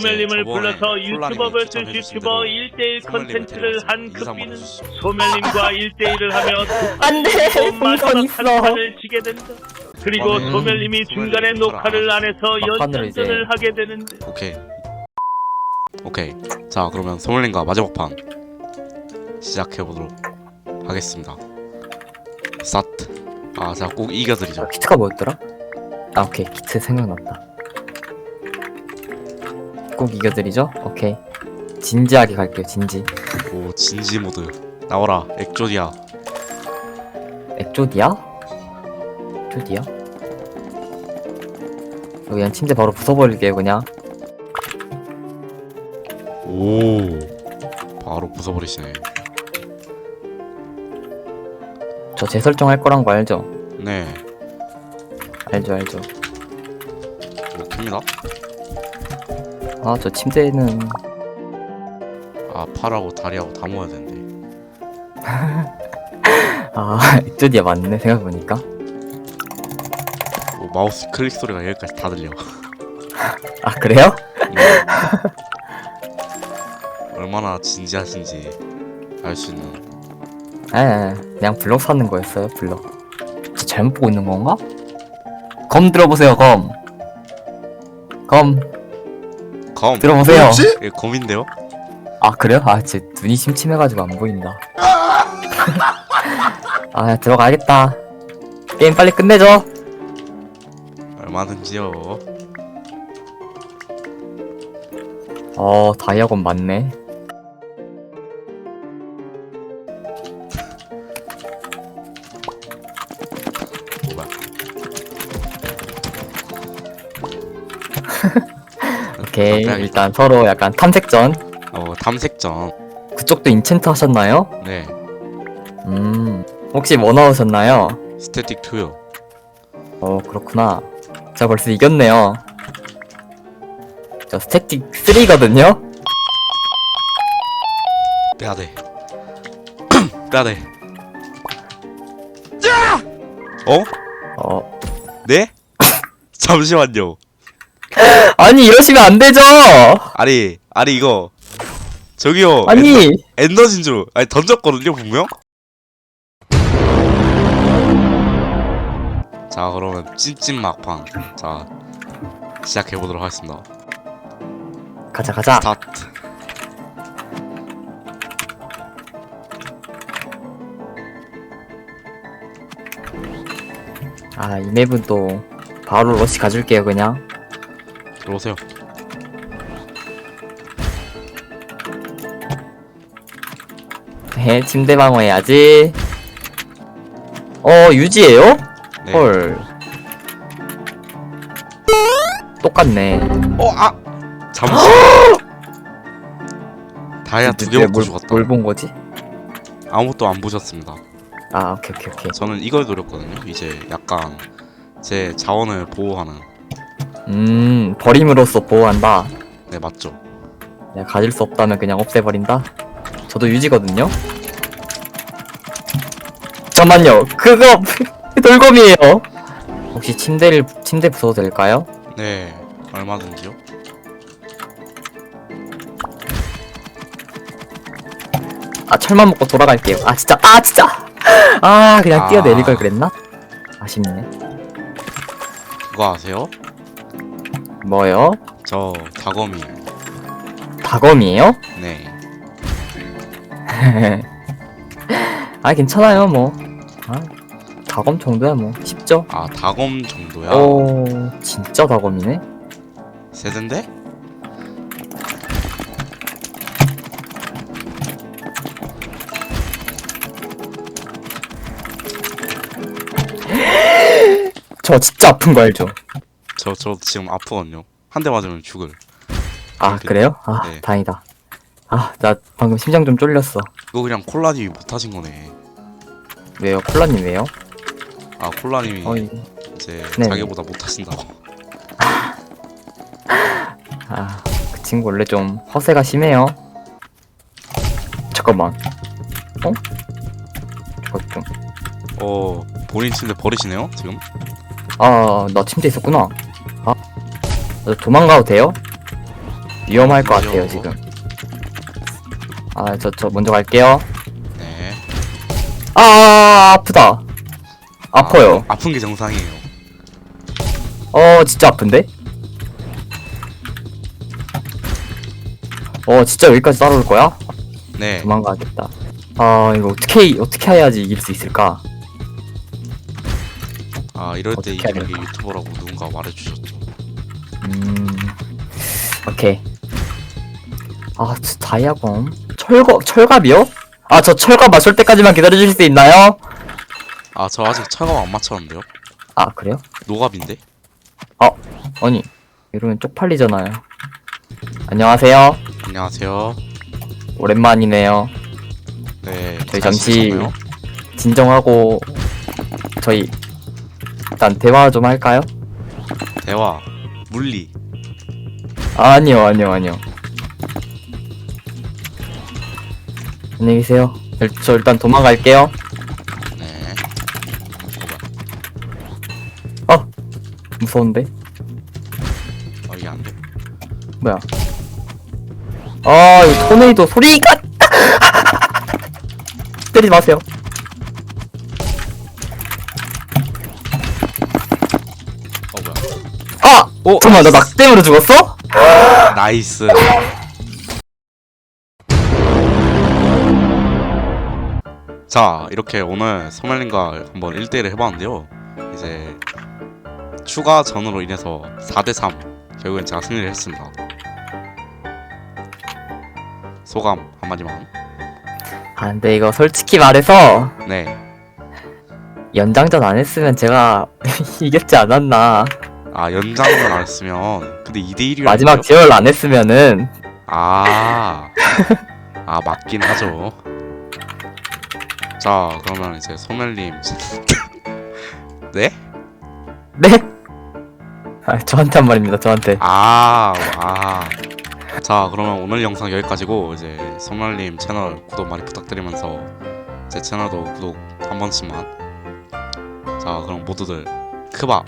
소멸님을 불러서 유튜버 vs 유튜버 대로 1대1 소멸님을 컨텐츠를 한 급비는. 소멸님과 1대1을 하며 안돼. 마지막 있어 한판을 지게 된다. 그리고 저는 소멸님이 중간에 녹화를 안 해서 막판으로 이제- 하게 되는데. 오케이. 오케이. 자 그러면 소멸님과 마지막 판 시작해보도록 하겠습니다. 스타트. 아 제가 꼭 이겨드리죠. 키트가 뭐였더라? 아 오케이. 키트 생각났다 꼭 이겨드리죠? 오케이. 진지하게 갈게요 진지. 오 진지 모드. 나와라 액조디아. 액조디아? 액조디아? 이거 그냥 침대 바로 부숴버릴게요 그냥. 오 바로 부숴버리시네. 저 재설정할 거란 거 알죠? 네. 알죠 알죠. 이거 켭니다 아 저 침대에는 아 팔하고 다리하고 다 모아야 되는데. 아 액조디아 맞네 생각해보니까. 오, 마우스 클릭 소리가 여기까지 다 들려. 아 그래요? 네. 얼마나 진지하신지 알 수 있는. 에 그냥 블럭 사는 거였어요 블럭 저 잘못 보고 있는 건가? 검 들어보세요 검. 검 검. 들어보세요. 이게 검인데요? 아 그래요? 아 제 눈이 침침해가지고 안 보인다. 아 들어가야겠다. 게임 빨리 끝내줘 얼마든지요. 어 다이아곤 맞네. 뭐야 오케이 깜짝이야. 일단 서로 약간 탐색전 어 탐색전 그쪽도 인챈트 하셨나요? 네 음 혹시 뭐 나오셨나요? 스태틱 2요 어 그렇구나 자 벌써 이겼네요 저 스태틱 3거든요? 빼야돼 빼야돼 어? 어 네? 잠시만요 아니 이러시면 안 되죠. 아니 아니 이거. 저기요 아니. 엔더, 줄 아니 던졌거든요 분명? 자 그러면 찐찐 막판. 자 시작해 보도록 하겠습니다. 가자 가자. 스타트. 아이 맵은 또 바로 러시 가줄게요 그냥 들어오세요 네 침대 방어해야지 어 유지해요? 네. 헐 똑같네 어, 아! 잠시. 다이아 두개 네, 먹고 뭘, 죽었다. 뭘본 거지? 아무것도 안 보셨습니다. 아 오케이 오케이 오케이 저는 이걸 노렸거든요. 이제 약간 제 자원을 보호하는. 음 버림으로써 보호한다 네, 맞죠. 내가 가질 수 없다면 그냥 없애버린다 저도 유지거든요 잠깐만요 그거 돌검이에요 혹시 침대를 침대 부숴도 될까요? 네, 얼마든지요. 아 철만 먹고 돌아갈게요 아 진짜 아 진짜 아 그냥 아. 뛰어내릴 걸 그랬나? 아쉽네 그거 아세요? 뭐요? 저 다검이. 다검이에요? 네. 아 괜찮아요 뭐 아, 다검 정도야 뭐 쉽죠? 아, 다검 정도야. 오 진짜 다검이네 세대인데? 저 진짜 아픈 거 알죠? 저, 저 지금 아프거든요. 한 대 맞으면 죽을. 아 그래요? 아 네. 다행이다 아 나 방금 심장 좀 쫄렸어 이거 그냥 콜라님이 못하신 거네. 왜요? 콜라님 왜요? 아, 콜라님이 어이 이제 네. 자기보다 못하신다고. 아그 친구 원래 좀 허세가 심해요 잠깐만 어? 저거 좀 어, 본인 침대 버리시네요, 지금? 아, 나 침대 있었구나. 아, 나 도망가도 돼요? 위험할 것 같아요? 지금 아 저 저 먼저 갈게요 네. 아 아프다 아파요 아, 아픈 게 정상이에요. 어 진짜 아픈데? 어 진짜 여기까지 따라올 거야? 네. 도망가야겠다 아 이거 어떻게 어떻게 해야지 이길 수 있을까? 아 이럴 때 어떻게 이기는 게 유튜버라고 누군가 말해주셨죠. 음 오케이 아 저 다이아검 철거 철갑이요? 아 저 철갑 맞출 때까지만 기다려주실 수 있나요? 아 저 아직 차가 안 맞췄는데요? 아 그래요? 노갑인데? 아니 이러면 쪽팔리잖아요 안녕하세요 안녕하세요. 오랜만이네요 네. 저희 잘 잠시 지내셨나요? 진정하고 저희 일단 대화 좀 할까요? 대화. 물리. 아니요 아니요 아니요 안녕히 계세요 일- 저 일단 도망갈게요 네. 무서운데 어 이게 안 돼. 뭐야 아 이거 토네이도 소리가 때리지 마세요 아! 오! 잠깐만 나 낙댐으로 죽었어? 나이스. 자, 이렇게 오늘 소멜님과 한번 1대1을 해봤는데요. 이제 추가 전으로 인해서 4대3 결국엔 제가 승리를 했습니다. 소감 한마디만. 아 근데 이거 솔직히 말해서 네. 연장전 안 했으면 제가 이겼지 않았나 아 연장을 안 했으면 근데 2대 1이라 마지막 제어를 안 했으면은 아, 아 맞긴 하죠. 자, 그러면 이제 소멜님, 네? 네? 아 저한테 한 말입니다 저한테 아, 아. 자, 그러면 오늘 영상 여기까지고 이제 소멜님 채널 구독 많이 부탁드리면서 제 채널도 구독 한 번씩만. 자, 그럼 모두들 크밥